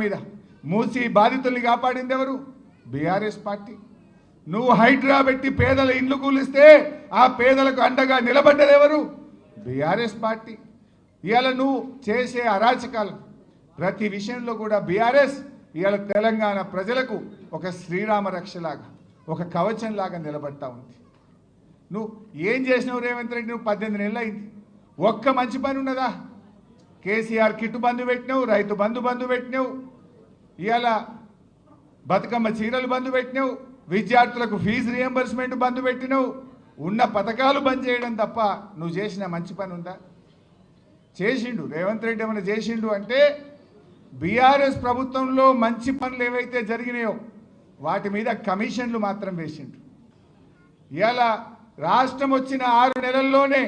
మీద మూసి బాధితుల్ని కాపాడింది ఎవరు బీఆర్ఎస్ పార్టీ. నువ్వు హైడ్రా పెట్టి పేదల ఇండ్లు కూలిస్తే ఆ పేదలకు అండగా నిలబడ్డది ఎవరు బీఆర్ఎస్ పార్టీ. ఇవాళ నువ్వు చేసే అరాచకాలు. ప్రతి విషయంలో కూడా బీఆర్ఎస్ ఇవాళ తెలంగాణ ప్రజలకు ఒక శ్రీరామ రక్షలాగా ఒక కవచంలాగా నిలబడతా ఉంది. నువ్వు ఏం చేసినావు రేవంత్ రెడ్డి? నువ్వు పద్దెనిమిది నెలలు అయింది ఒక్క మంచి పని ఉన్నదా? కేసీఆర్ కిట్టు బంధు పెట్టినావు రైతు బంధు బంధు పెట్టినావు ఇవాళ బతుకమ్మ చీరలు బంధు పెట్టినావు విద్యార్థులకు ఫీజు రియంబర్స్మెంట్ బంధు పెట్టినావు ఉన్న పథకాలు బంద్ చేయడం తప్ప నువ్వు చేసిన మంచి పని ఉందా? చేసిండు రేవంత్ రెడ్డి ఏమైనా చేసిండు అంటే బీఆర్ఎస్ ప్రభుత్వంలో మంచి పనులు ఏవైతే జరిగినాయో వాటి మీద కమిషన్లు మాత్రం వేసిండు ఇవాళ రాష్ట్రం వచ్చిన ఆరు నెలల్లోనే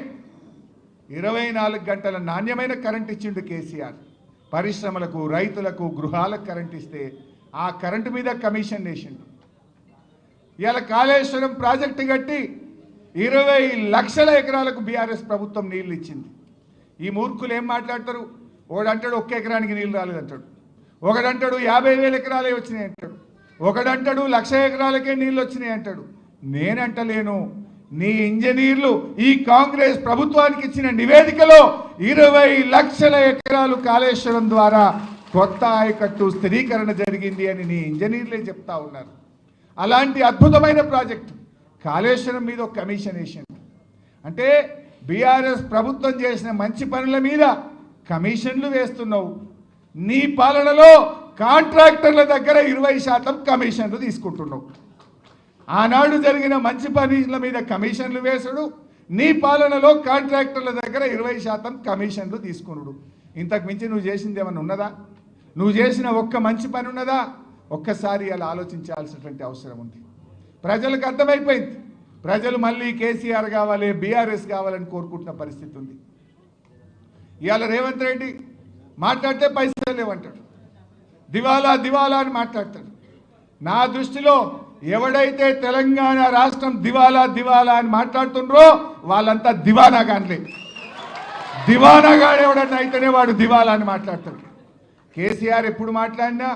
ఇరవై నాలుగు గంటల నాణ్యమైన కరెంట్ ఇచ్చిండు కేసీఆర్. పరిశ్రమలకు రైతులకు గృహాలకు కరెంట్ ఇస్తే ఆ కరెంటు మీద కమిషన్ వేసిండు. ఇవాళ కాళేశ్వరం ప్రాజెక్టు కట్టి ఇరవై లక్షల ఎకరాలకు బీఆర్ఎస్ ప్రభుత్వం నీళ్ళు ఇచ్చింది. ఈ మూర్ఖులు ఏం మాట్లాడతారు? ఒకడంటాడు ఒక్క ఎకరానికి నీళ్ళు రాలేదంటాడు ఒకడంటాడు యాభై వేల ఎకరాలే వచ్చినాయి అంటాడు. ఒకడంటాడు లక్ష ఎకరాలకే నీళ్ళు వచ్చినాయి అంటాడు. నేనంటలేను. నీ ఇంజనీర్లు ఈ కాంగ్రెస్ ప్రభుత్వానికి ఇచ్చిన నివేదికలో ఇరవై లక్షల ఎకరాలు కాళేశ్వరం ద్వారా కొత్త ఆయకట్టు స్థిరీకరణ జరిగింది అని నీ ఇంజనీర్లే చెప్తా ఉన్నారు. అలాంటి అద్భుతమైన ప్రాజెక్ట్. కాళేశ్వరం మీద ఒక కమిషన్ వేసింది అంటే బీఆర్ఎస్ ప్రభుత్వం చేసిన మంచి పనుల మీద కమిషన్లు వేస్తున్నావు. నీ పాలనలో కాంట్రాక్టర్ల దగ్గర ఇరవై శాతం కమిషన్లు తీసుకుంటున్నావు. ఆనాడు జరిగిన మంచి పనుల మీద కమిషన్లు వేసుడు నీ పాలనలో కాంట్రాక్టర్ల దగ్గర ఇరవై శాతం కమిషన్లు తీసుకునుడు. ఇంతకు మించి నువ్వు చేసింది ఏమైనా ఉన్నదా? నువ్వు చేసిన ఒక్క మంచి పని ఉన్నదా? ఒక్కసారి అలా ఆలోచించాల్సినటువంటి అవసరం ఉంది. ప్రజలకు అర్థమైపోయింది. ప్రజలు మళ్ళీ కేసీఆర్ కావాలి బీఆర్ఎస్ కావాలని కోరుకుంటున్న పరిస్థితి ఉంది. ఇవాళ రేవంత్ రెడ్డి మాట్లాడితే పైసలు లేవంటాడు. దివాలా దివాలా అని మాట్లాడతాడు. నా దృష్టిలో ఎవడైతే తెలంగాణ రాష్ట్రం దివాలా దివాలా అని మాట్లాడుతుండ్రో వాళ్ళంతా దివానా కానిలే దివానాగాడు ఎవడన్నా అయితేనే వాడు దివాలా అని మాట్లాడతాడు. కేసీఆర్ ఎప్పుడు మాట్లాడినా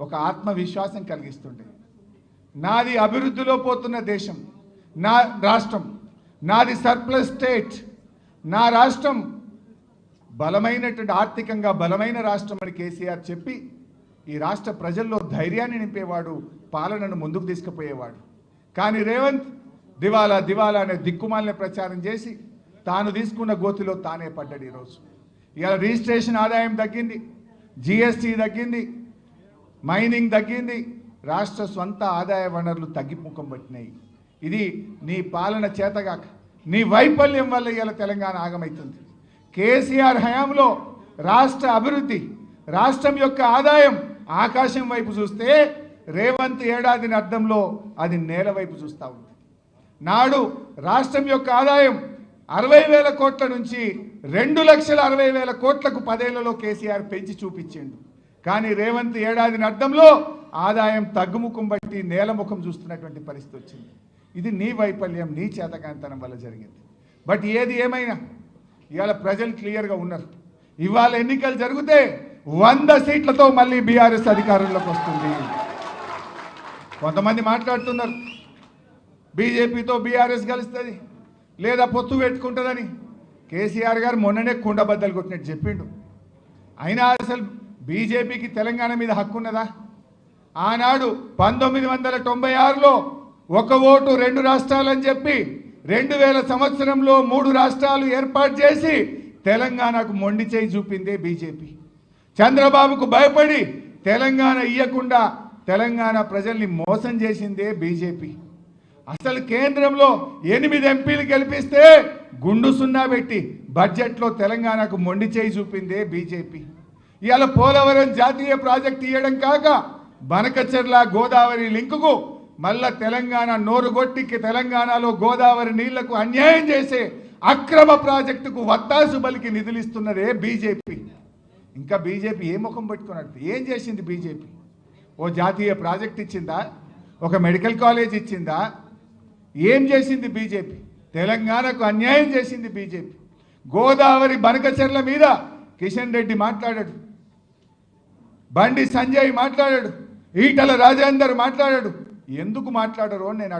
ఒక ఆత్మవిశ్వాసం కలిగిస్తుండే. నాది అభివృద్ధిలో పోతున్న దేశం నా రాష్ట్రం నాది సర్ప్లస్ స్టేట్ నా రాష్ట్రం బలమైనటువంటి ఆర్థికంగా బలమైన రాష్ట్రం అని కేసీఆర్ చెప్పి ఈ రాష్ట్ర ప్రజల్లో ధైర్యాన్ని నింపేవాడు పాలనను ముందుకు తీసుకుపోయేవాడు. కానీ రేవంత్ దివాలా దివాలా అనే దిక్కుమాలిన ప్రచారం చేసి తాను తీసుకున్న గోతిలో తానే పడ్డాడు ఈరోజు. ఇవాళ రిజిస్ట్రేషన్ ఆదాయం తగ్గింది జిఎస్టీ తగ్గింది మైనింగ్ తగ్గింది రాష్ట్ర స్వంత ఆదాయ వనరులు తగ్గిముఖం పట్టినాయి. ఇది నీ పాలన చేతగాక నీ వైఫల్యం వల్ల ఇవాళ తెలంగాణ ఆగమవుతుంది కేసీఆర్ హయాంలో రాష్ట్ర అభివృద్ధి రాష్ట్రం యొక్క ఆదాయం ఆకాశం వైపు చూస్తే రేవంత్ ఏడాదిని అర్థంలో అది నేల వైపు చూస్తూ ఉంది. నాడు రాష్ట్రం యొక్క ఆదాయం అరవై వేల కోట్ల నుంచి రెండు లక్షల అరవై వేల కోట్లకు పదేళ్ళలో కేసీఆర్ పెంచి చూపించిండు. కానీ రేవంత్ ఏడాదిని అర్థంలో ఆదాయం తగ్గుముఖం బట్టి నేలముఖం చూస్తున్నటువంటి పరిస్థితి వచ్చింది. ఇది నీ వైఫల్యం నీ చేతకాంతనం వల్ల జరిగింది. బట్ ఏది ఏమైనా ఇవాళ ప్రజలు క్లియర్గా ఉన్నారు. ఇవాళ ఎన్నికలు జరిగితే వంద సీట్లతో మళ్ళీ బీఆర్ఎస్ అధికారంలోకి వస్తుంది. కొంతమంది మాట్లాడుతున్నారు. బీజేపీతో బీఆర్ఎస్ కలుస్తుంది లేదా పొత్తు పెట్టుకుంటుందని. కేసీఆర్ గారు మొన్ననే కుండబద్దలు కొట్టినట్టు చెప్పిండు. అయినా అసలు బీజేపీకి తెలంగాణ మీద హక్కు ఉన్నదా? ఆనాడు పంతొమ్మిది వందల తొంభై ఆరులో ఒక ఓటు రెండు రాష్ట్రాలని చెప్పి రెండు వేల సంవత్సరంలో మూడు రాష్ట్రాలు ఏర్పాటు చేసి తెలంగాణకు మొండి చేయి చూపిందే బీజేపీ. చంద్రబాబుకు భయపడి తెలంగాణ ఇయ్యకుండా తెలంగాణ ప్రజల్ని మోసం చేసిందే బీజేపీ. అసలు కేంద్రంలో ఎనిమిది ఎంపీలు గెలిపిస్తే గుండు సున్నా పెట్టి బడ్జెట్లో తెలంగాణకు మొండి చేయి చూపిందే బీజేపీ. ఇవాళ పోలవరం జాతీయ ప్రాజెక్ట్ ఇవ్వడం కాక బనకచెర్ల గోదావరి లింకుకు మళ్ళా తెలంగాణ నోరుగొట్టికి తెలంగాణలో గోదావరి నీళ్ళకు అన్యాయం చేసే అక్రమ ప్రాజెక్టుకు వత్తాసు బలికి నిధులిస్తున్నదే బీజేపీ. ఇంకా బీజేపీ ఏ ముఖం పెట్టుకున్నట్టు? ఏం చేసింది బీజేపీ? ఓ జాతీయ ప్రాజెక్ట్ ఇచ్చిందా? ఒక మెడికల్ కాలేజ్ ఇచ్చిందా? ఏం చేసింది బీజేపీ? తెలంగాణకు అన్యాయం చేసింది బీజేపీ. గోదావరి బనకచెర్ల మీద కిషన్ రెడ్డి మాట్లాడాడు. బండి సంజయ్ మాట్లాడాడు. ఈటల రాజేందర్ మాట్లాడాడు. ఎందుకు మాట్లాడరు అని నేను